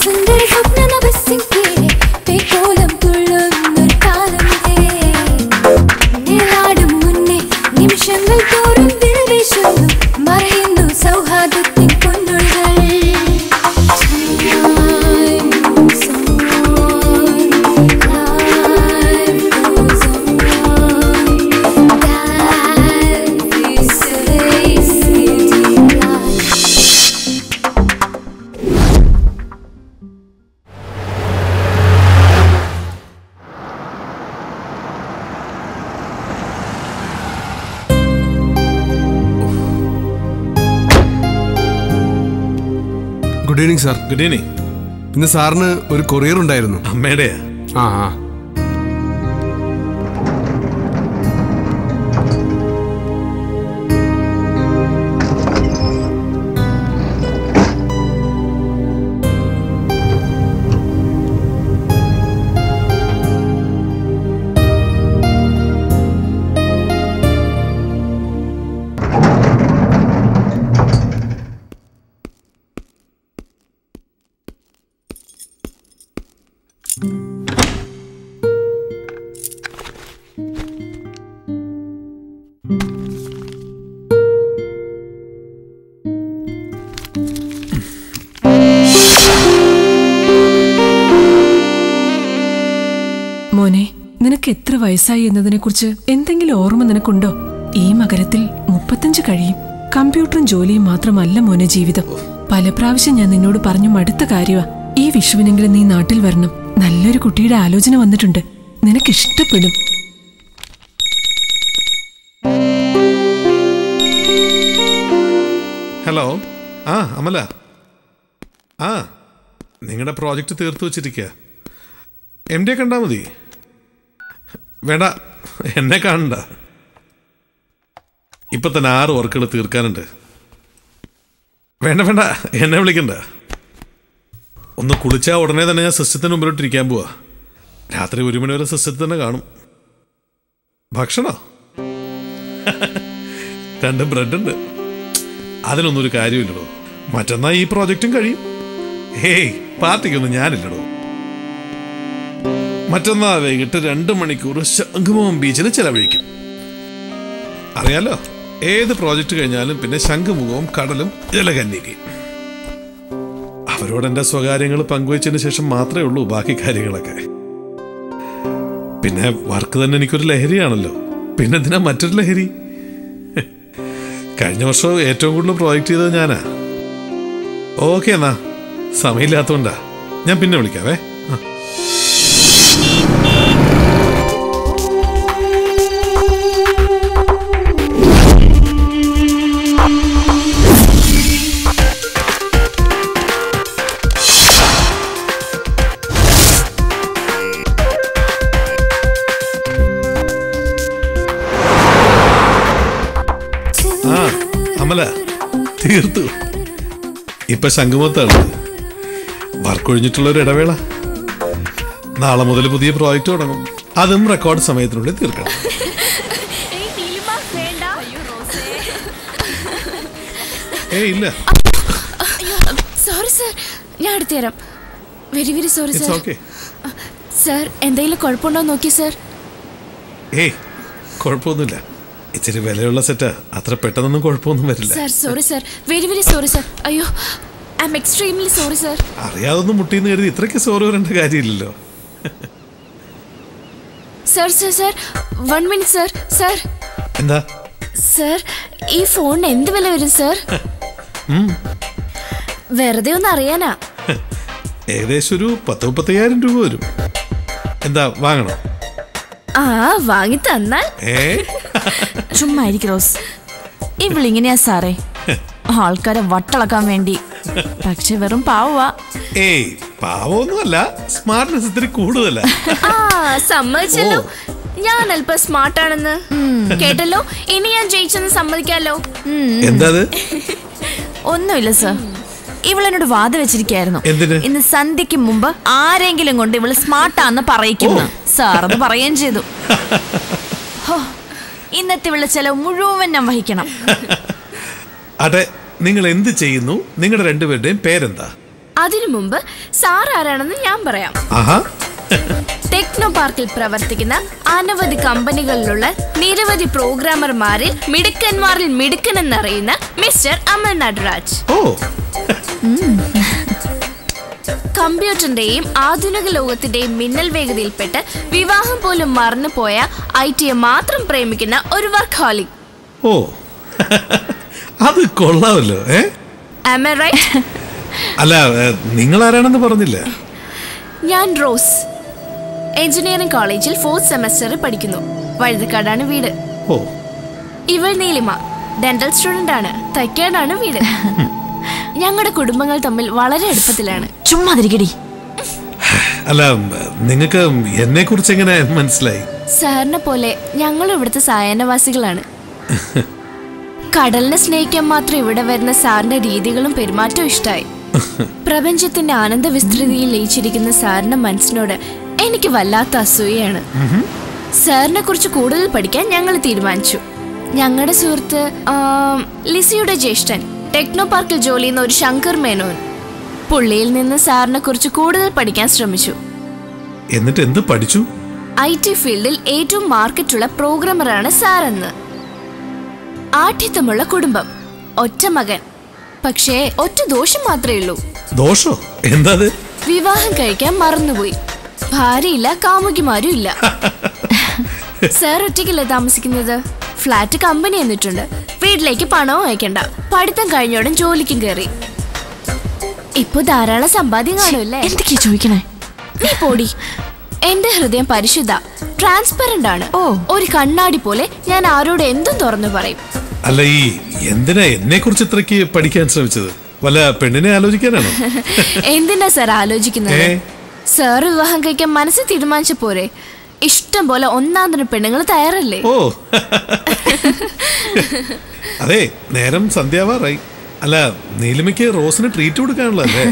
Sundays are evening sir good evening ഇന്ന് സാറിന് ഒരു കൊറിയർ ഉണ്ടായിരുന്നു. അമ്മയുടെയാ ആ ആ. നിനക്ക് എത്ര വയസ്സായി എന്നതിനെക്കുറിച്ച് എന്തെങ്കിലും ഓർമ്മ നിനക്കുണ്ടോ? ഈ മകരത്തിൽ മുപ്പത്തഞ്ച് കഴിയും. കമ്പ്യൂട്ടറും ജോലിയും മാത്രമല്ല മോനെ ജീവിതം. പല പ്രാവശ്യം ഞാൻ നിന്നോട് പറഞ്ഞു മടുത്ത കാര്യമാ ഈ വിഷുവിനെങ്കിലും നീ നാട്ടിൽ വരണം. നല്ലൊരു കുട്ടിയുടെ ആലോചന വന്നിട്ടുണ്ട്. നിനക്കിഷ്ടപ്പെടും. ഹലോ. ആ അമല. ആ നിങ്ങളുടെ പ്രോജക്റ്റ് തീർത്തു വെച്ചിരിക്കുക എം ഡിയെ കണ്ടാൽ മതി. വേണ്ട എന്നെ കാണണ്ട. ഇപ്പൊ തന്നെ ആറ് വർക്കുകൾ തീർക്കാനുണ്ട്. വേണ്ട വേണ്ട എന്നെ വിളിക്കണ്ട. ഒന്ന് കുളിച്ചാൽ ഉടനെ തന്നെ ഞാൻ സിസ്റ്റത്തിന് മുമ്പിലോട്ടിരിക്കാൻ പോവാ. രാത്രി ഒരു മണി വരെ സിസ്റ്റത്തിൽ തന്നെ കാണും. ഭക്ഷണോ? രണ്ട് ബ്രെഡ് ഉണ്ട് അതിനൊന്നും ഒരു കാര്യമില്ലടോ. മറ്റന്നാ ഈ പ്രോജക്റ്റും കഴിയും. ഹേയ് പാർട്ടിക്കൊന്നും ഞാനില്ലടോ. മറ്റന്നാ വൈകിട്ട് രണ്ട് മണിക്കൂർ ശംഖുമുഖം ബീച്ചിൽ ചെലവഴിക്കും. അറിയാലോ? ഏത് പ്രോജക്റ്റ് കഴിഞ്ഞാലും പിന്നെ ശംഖുമുഖവും കടലും ജലകന്യകയും അവരോട് എന്റെ സ്വകാര്യങ്ങൾ പങ്കുവച്ചതിന് ശേഷം മാത്രമേ ഉള്ളൂ ബാക്കി കാര്യങ്ങളൊക്കെ. പിന്നെ വർക്ക് തന്നെ എനിക്കൊരു ലഹരിയാണല്ലോ. പിന്നെ എന്തിനാ മറ്റൊരു ലഹരി? കഴിഞ്ഞ വർഷം ഏറ്റവും കൂടുതൽ പ്രോജക്റ്റ് ചെയ്തത് ഞാനാ. ഓക്കെ എന്നാ. സമയമില്ലാത്തോണ്ടാ. ഞാൻ പിന്നെ വിളിക്കാവേ. ആ. അമല തീർത്തു. ഇപ്പൊ ശംഖുമൊത്താണ്. വർക്ക് ഒഴിഞ്ഞിട്ടുള്ള ഒരു ഇടവേള. നാളെ മുതൽ പുതിയ പ്രോജക്റ്റ് തുടങ്ങും. അതും റെക്കോർഡ് സമയത്തിനുള്ളിൽ തീർക്കണം. ഏ ഇല്ല. Sorry sir. ഞാൻ എടുത്തു തരാം. Very very sorry sir. Okay sir എന്തെങ്കിലും കുഴപ്പമുണ്ടോ നോക്കി സർ? ഏയ് കുഴപ്പമൊന്നുമില്ല. ഇച്ചിരി വിലയുള്ള സെറ്റ് അത്ര പെട്ടെന്നൊന്നും കുഴപ്പമൊന്നും വരില്ല. Sir sorry sir very very sorry sir അയ്യോ I am extremely sorry sir അറിയാതൊന്നും മുട്ടിന്ന് കരുതി ഇത്രയ്ക്ക് സോറി വരേണ്ട കാര്യമില്ലല്ലോ. Sir sir sir one minute sir sir എന്താ? സർ ഈ ഫോണിന് എന്ത് വില വരും സർ വെറുതെ ഒന്ന് അറിയാനാ. ഏകദേശം ഒരു പത്ത് മുപ്പത്തയ്യായിരം രൂപ വരും. എന്താ വാങ്ങണോ? ആ വാങ്ങി തന്നാൽ. ചുമ്മാ റോസ്. ഇവളിങ്ങനെയാ സാറേ. ആൾക്കാരെ വട്ടളക്കാൻ വേണ്ടി. പക്ഷെ വെറും പാവവാ. ഏയ് പാവൊന്നുമല്ല. സ്മാർട്ട്നെസ് ഇത്തിരി കൂടുതലാ. ആ സമ്മതിച്ചല്ലോ. ഞാൻ അല്പം സ്മാർട്ടാണെന്ന്. കേട്ടല്ലോ? ഇനി ഞാൻ ജയിച്ചെന്ന് സമ്മതിക്കാലോ. എന്താ ഒന്നുമില്ല സർ. ഇവളെന്നോട് വാദ വെച്ചിരിക്കായിരുന്നു. എന്തിന്? ഇന്ന് സന്ധ്യക്ക് മുമ്പ് ആരെങ്കിലും കൊണ്ട് ഇവൾ സ്മാർട്ടാന്ന് പറയിക്കുന്നു. സാർ അത് പറയുകയും ചെയ്തു. ഹോ, ഇന്നത്തെ ഇവളുടെ ചെലവ് മുഴുവൻ ഞാൻ വഹിക്കണം. അതെ നിങ്ങൾ എന്ത് ചെയ്യുന്നു? നിങ്ങളുടെ രണ്ടുപേരുടെയും പേരെന്താ? അതിനു മുമ്പ് സാർ ആരാണെന്ന് ഞാൻ പറയാം. ടെക്നോ പാർക്കിൽ പ്രവർത്തിക്കുന്ന അനവധി കമ്പനികളിലുള്ള നിരവധി പ്രോഗ്രാമർമാരിൽ മിടുക്കന്മാരിൽ മിടുക്കൻ എന്നറിയുന്ന മിസ്റ്റർ അമൽ നടരാജ് ഓ കമ്പ്യൂട്ടറിന്റെയും ആധുനിക ലോകത്തിന്റെയും മിന്നൽ വേഗതയിൽപ്പെട്ട് വിവാഹം പോലും മറന്നുപോയ ഐ ടിയെ മാത്രം പ്രേമിക്കുന്ന ഒരു വർക്ക് ഹോളിക് ഓ. അത് കൊള്ളാമല്ലോ അല്ല നിങ്ങൾ ആരാണെന്ന് പറഞ്ഞില്ല. ഞാൻ റോസ്. എഞ്ചിനീയറിംഗ് കോളേജിൽ ഫോർത്ത് സെമസ്റ്ററിൽ പഠിക്കുന്നു. വഴുതക്കാടാണ് വീട്. ഓ. ഇവൾ നീലിമ. ഡെന്റൽ സ്റ്റുഡന്റ് ആണ് തൈക്കാടാണ് വീട്. ഞങ്ങളുടെ കുടുംബങ്ങൾ തമ്മിൽ വളരെ അടുപ്പത്തിലാണ്. ചുമ്മാതിരിക്കടി. അല്ല നിങ്ങൾക്ക് എന്നെ കുറിച്ച് എങ്ങനെ മനസ്സിലായി? സാറിനെ പോലെ ഞങ്ങൾ ഇവിടുത്തെ സായാഹ്നവാസികളാണ്. കടലിനെ സ്നേഹിക്കാൻ മാത്രം ഇവിടെ വരുന്ന സാറിന്റെ രീതികളും പെരുമാറ്റവും ഇഷ്ടമായി പ്രപഞ്ചത്തിന്റെ ആനന്ദ വിസ്തൃതിയിൽ ലയിച്ചിരിക്കുന്ന സാറിന്റെ മനസ്സിനോട് എനിക്ക് വല്ലാത്ത അസൂയയാണ്. സാറിനെ കുറിച്ച് കൂടുതൽ പഠിക്കാൻ ഞങ്ങൾ തീരുമാനിച്ചു. ഞങ്ങളുടെ സുഹൃത്ത് ലിസിയുടെ ജ്യേഷ്ഠൻ. ടെക്നോ പാർക്കിൽ ജോലി ചെയ്യുന്ന ഒരു ശങ്കർ മേനോൻ പുള്ളിയിൽ നിന്ന് സാറിനെ കുറിച്ച് കൂടുതൽ പഠിക്കാൻ ശ്രമിച്ചു. എന്നിട്ട് എന്ത് പഠിച്ചു? ഐ ടി ഫീൽഡിൽ ഏറ്റവും മാർക്കറ്റുള്ള പ്രോഗ്രാമറാണ് സാറെന്ന്. ആഠ്യത്വമുള്ള കുടുംബം. ഒറ്റ മകൻ. പക്ഷേ ഒറ്റ ദോഷം മാത്രമേ ഉള്ളൂ. ദോഷോ? എന്താ വിവാഹം കഴിക്കാൻ മറന്നുപോയി. ഭാര്യയില്ല കാമുകിമാരും ഇല്ല. സാർ ഒറ്റയ്ക്കല്ലേ താമസിക്കുന്നത്? ഫ്ലാറ്റ് കമ്പനി എന്നിട്ടുണ്ട്. വീട്ടിലേക്ക് പണവും അയക്കണ്ട. പഠിത്തം കഴിഞ്ഞോടൻ ജോലിക്കും കയറി ഇപ്പൊ ധാരാളം സമ്പാദ്യം കാണുമല്ലേ എന്തൊക്കെയാ ചോദിക്കണേ? നീ പോടി. എന്റെ ഹൃദയം പരിശുദ്ധ ട്രാൻസ്പെറന്റ് ആണ്. ഓ. ഒരു കണ്ണാടി പോലെ ഞാൻ ആരോട് എന്തും തുറന്നു പറയും. അല്ല ഈ എന്തിനാ എന്നെ കുറിച്ച് ഇത്രക്ക് പഠിക്കാൻ ശ്രമിച്ചത്? വല്ല പെണ്ണിനെ ആലോചിക്കാനാണോ? എന്തിനാ സാർ ആലോചിക്കുന്നത്? സാർ വിവാഹം കഴിക്കാൻ മനസ്സിൽ തീരുമാനിച്ച പോരെ. ഇഷ്ടം പോലെ ഒന്നാം തരം പെണ്ണുങ്ങൾ തയ്യാറല്ലേ? ഓ. അതെ നേരം സന്ധ്യാവാറായി. അല്ല നീലിമയ്ക്ക് റോസിന് ട്രീറ്റ് കൊടുക്കാനുള്ളതല്ലേ?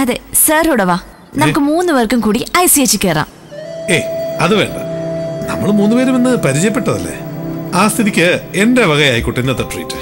അതെ സാറോടെ വാ. നമുക്ക് മൂന്ന് പേർക്കും കൂടി ഐ സി എച്ച് കയറാം ഏ അത് വേണ്ട. നമ്മൾ മൂന്നുപേരും ഇന്ന് പരിചയപ്പെട്ടതല്ലേ? ആ സ്ഥിതിക്ക് എന്റെ വകയായിക്കോട്ടെ ഇന്നത്തെ ട്രീറ്റ്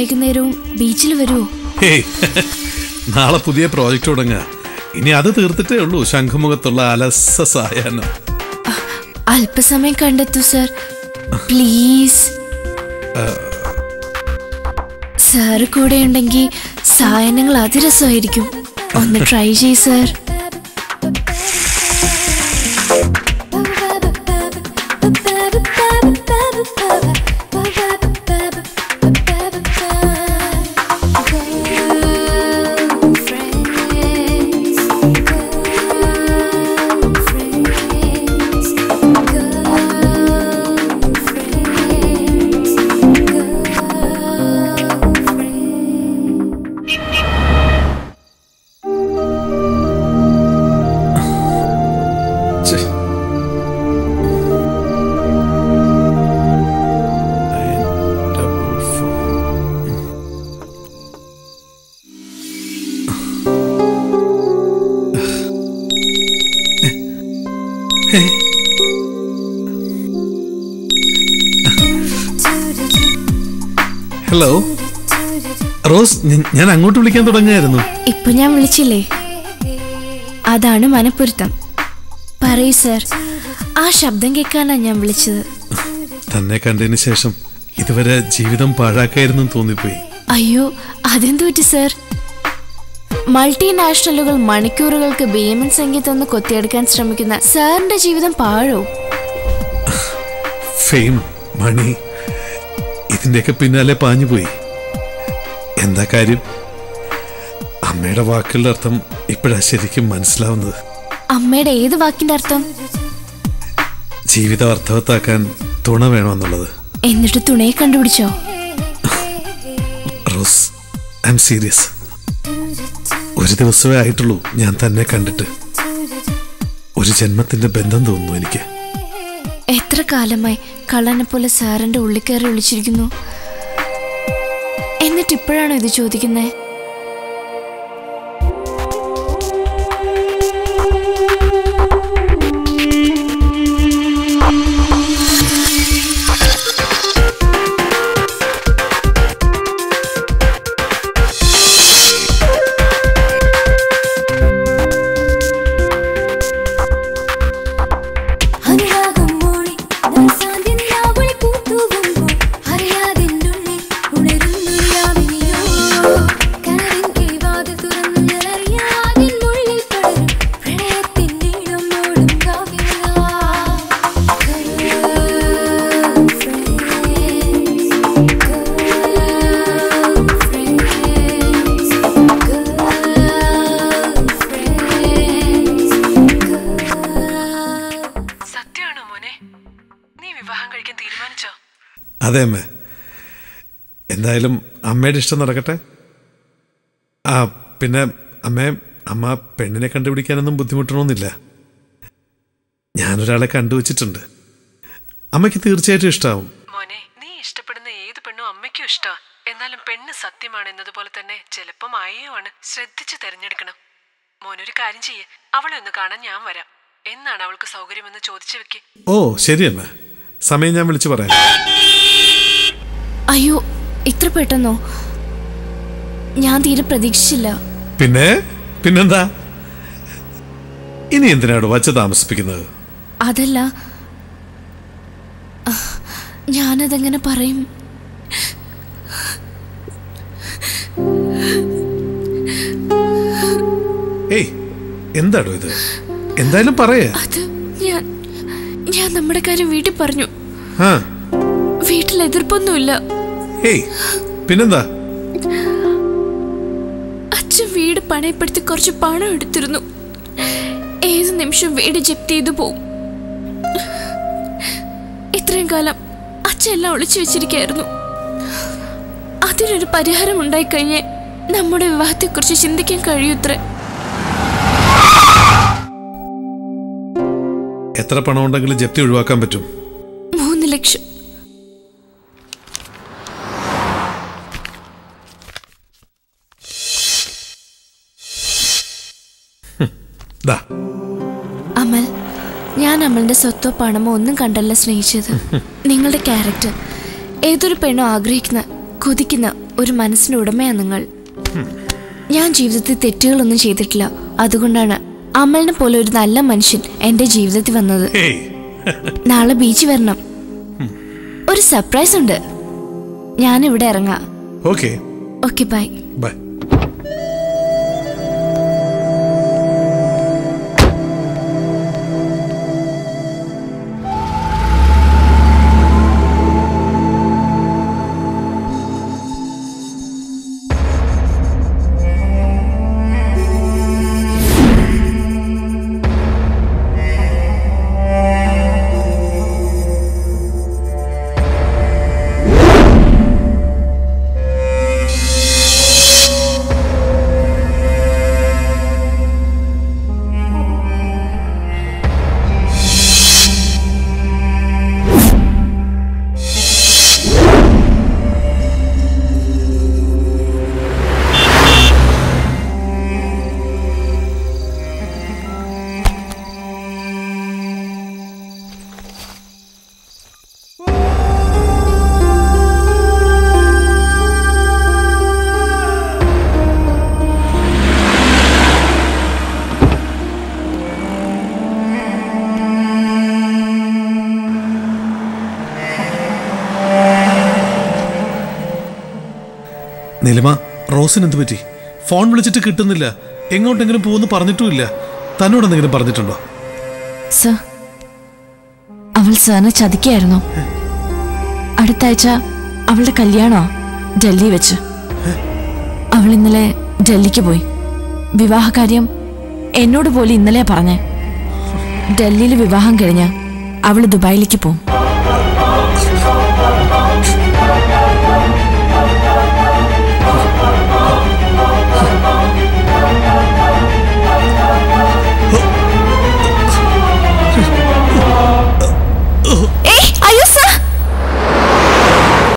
വൈകുന്നേരവും ബീച്ചിൽ വരുമോ നാളെ പുതിയ പ്രോജക്റ്റ് തുടങ്ങുക. ഇനി അത് തീർത്തിട്ടേ ഉള്ളൂ ശംഖുമുഖത്തുള്ള അലസ സായാഹ്നം. അല്പസമയം കണ്ടെത്തൂ സർ. പ്ലീസ്. സാറ് കൂടെ ഉണ്ടെങ്കിൽ സായനങ്ങൾ അതിരസമായിരിക്കും. ഒന്ന് ട്രൈ ചെയ്യ് സർ. ഹലോ റോസ് ഞാൻ അങ്ങോട്ട് വിളിക്കാൻ തുടങ്ങായിരുന്നു ഇപ്പൊ ഞാൻ വിളിച്ചില്ലേ? അതാണ് മനപ്പൊരുത്തം. പറയൂ സർ. ആ ശബ്ദം കേൾക്കാനാ ഞാൻ വിളിച്ചത്. തന്നെ കണ്ടതിന് ശേഷം ഇതുവരെ ജീവിതം പാഴാക്കായിരുന്നു തോന്നിപ്പോയി. അയ്യോ അതെന്തു പറ്റി സർ? മൾട്ടിനാഷണലുകൾ മണിക്കൂറുകൾക്ക് ഭീമൻ സംഗീതം ഒന്ന് കൊത്തിയെടുക്കാൻ ശ്രമിക്കുന്ന സാറിന്റെ ജീവിതം പാഴോ? ഫെയിം മണി ഇതിന്റെയൊക്കെ പിന്നാലെ പാഞ്ഞുപോയി. എന്താ കാര്യം? അമ്മയുടെ വാക്കുകളുടെ അർത്ഥം ഇപ്പോഴാ ശരിക്കും മനസ്സിലാവുന്നത്. അമ്മയുടെ ഏത് വാക്കിന്റെ അർത്ഥം? ജീവിതം അർത്ഥവത്താക്കാൻ തുണ വേണമെന്നുള്ളത്. എന്നിട്ട് തുണയെ കണ്ടുപിടിച്ചോ? Rose I am serious. ഒരു ദിവസമേ ആയിട്ടുള്ളൂ ഞാൻ തന്നെ കണ്ടിട്ട്. ഒരു ജന്മത്തിന്റെ ബന്ധം തോന്നുന്നു എനിക്ക്. കാലമായി കള്ളനെ പോലെ സാറിന്റെ ഉള്ളിൽ കയറി ഒളിച്ചിരിക്കുന്നു. എന്നിട്ട് ഇപ്പോഴാണോ ഇത് ചോദിക്കുന്നേ? അതെ അമ്മേ. എന്തായാലും അമ്മയുടെ ഇഷ്ടം നടക്കട്ടെ. ആ പിന്നെ അമ്മേ അമ്മ പെണ്ണിനെ കണ്ടുപിടിക്കാനൊന്നും ബുദ്ധിമുട്ടണമെന്നില്ല ഞാനൊരാളെ കണ്ടുവച്ചിട്ടുണ്ട്. അമ്മയ്ക്ക് തീർച്ചയായിട്ടും ഇഷ്ടാവും. മോനെ നീ ഇഷ്ടപ്പെടുന്ന ഏത് പെണ്ണും അമ്മയ്ക്കും ഇഷ്ടാ. എന്നാലും പെണ്ണ് സത്യമാണ് എന്നതുപോലെ തന്നെ ചിലപ്പം അയ്യോആണ് ശ്രദ്ധിച്ച് തെരഞ്ഞെടുക്കണം. മോനൊരു കാര്യം ചെയ്യേ. അവളെ ഒന്ന് കാണാൻ ഞാൻ വരാം. എന്നാണ് അവൾക്ക് സൗകര്യമെന്ന് ചോദിച്ചു വെക്ക്. ഓ ശരിയമ്മ സമയം ഞാൻ വിളിച്ചു പറയാം. അയ്യോ ഇത്ര പെട്ടെന്നോ? ഞാൻ തീരെ പ്രതീക്ഷിച്ചില്ല. പിന്നെ? പിന്നെന്താ? ഇനി എന്തിനാണ് വച്ച താമസിപ്പിക്കുന്നത്? അതല്ല ഞാനതെങ്ങനെ പറയും? ഏയ് എന്താടോ ഇത്? എന്തായാലും പറയാ. അത് ഞാൻ ഞാൻ നമ്മുടെ കാര്യം വീട്ടിൽ പറഞ്ഞു. വീട്ടിൽ എതിർപ്പൊന്നുമില്ല. പിന്നെന്താ? അച്ഛൻ വീട് പണയപ്പെടുത്തി കുറച്ച് പണം എടുത്തിരുന്നു. ഏത് നിമിഷം വീട് ജപ്തി ചെയ്തു പോവും? ഇത്രയും കാലം അച്ഛൻ എല്ലാം ഒളിച്ചു വെച്ചിരിക്കായിരുന്നു. അതിനൊരു പരിഹാരം ഉണ്ടായി കഴിഞ്ഞ് നമ്മുടെ വിവാഹത്തെക്കുറിച്ച് ചിന്തിക്കാൻ കഴിയൂത്രേ എത്ര പണം ഉണ്ടെങ്കിലും ജപ്തി ഒഴിവാക്കാൻ പറ്റും. മൂന്ന് ലക്ഷം. അമൽ ഞാൻ അമലിന്റെ സ്വത്തോ പണമോ ഒന്നും കണ്ടല്ല സ്നേഹിച്ചത്. നിങ്ങളുടെ ക്യാരക്ടർ ഏതൊരു പെണ്ണോ ആഗ്രഹിക്കുന്ന കൊതിക്കുന്ന ഒരു മനസ്സിന് ഉടമയാണ് നിങ്ങൾ. ഞാൻ ജീവിതത്തിൽ തെറ്റുകളൊന്നും ചെയ്തിട്ടില്ല. അതുകൊണ്ടാണ് അമലിനെ പോലെ ഒരു നല്ല മനുഷ്യൻ എന്റെ ജീവിതത്തിൽ വന്നത്. നാളെ ബീച്ച് വരണം. ഒരു സർപ്രൈസ് ഉണ്ട്. ഞാൻ ഇവിടെ ഇറങ്ങാം ഓക്കെ ബൈ. ബൈ. നിലമ റോസിന് എന്ത് പറ്റി? ഫോൺ വിളിച്ചിട്ട് കിട്ടുന്നില്ല. എങ്ങോട്ടെങ്കിലും പോകുന്നു പറഞ്ഞിട്ടുമില്ല. തന്നോട് എന്തെങ്കിലും പറഞ്ഞിട്ടുണ്ടോ? സർ അവൾ സാറിനെ ചതിക്കായിരുന്നു. അടുത്ത ആഴ്ച അവളുടെ കല്യാണോ ഡൽഹി വെച്ച്. അവൾ ഇന്നലെ ഡൽഹിക്ക് പോയി. വിവാഹകാര്യം എന്നോട് പോലും ഇന്നലെ പറഞ്ഞേ. ഡൽഹിയിൽ വിവാഹം കഴിഞ്ഞ് അവൾ ദുബായിലേക്ക് പോവും.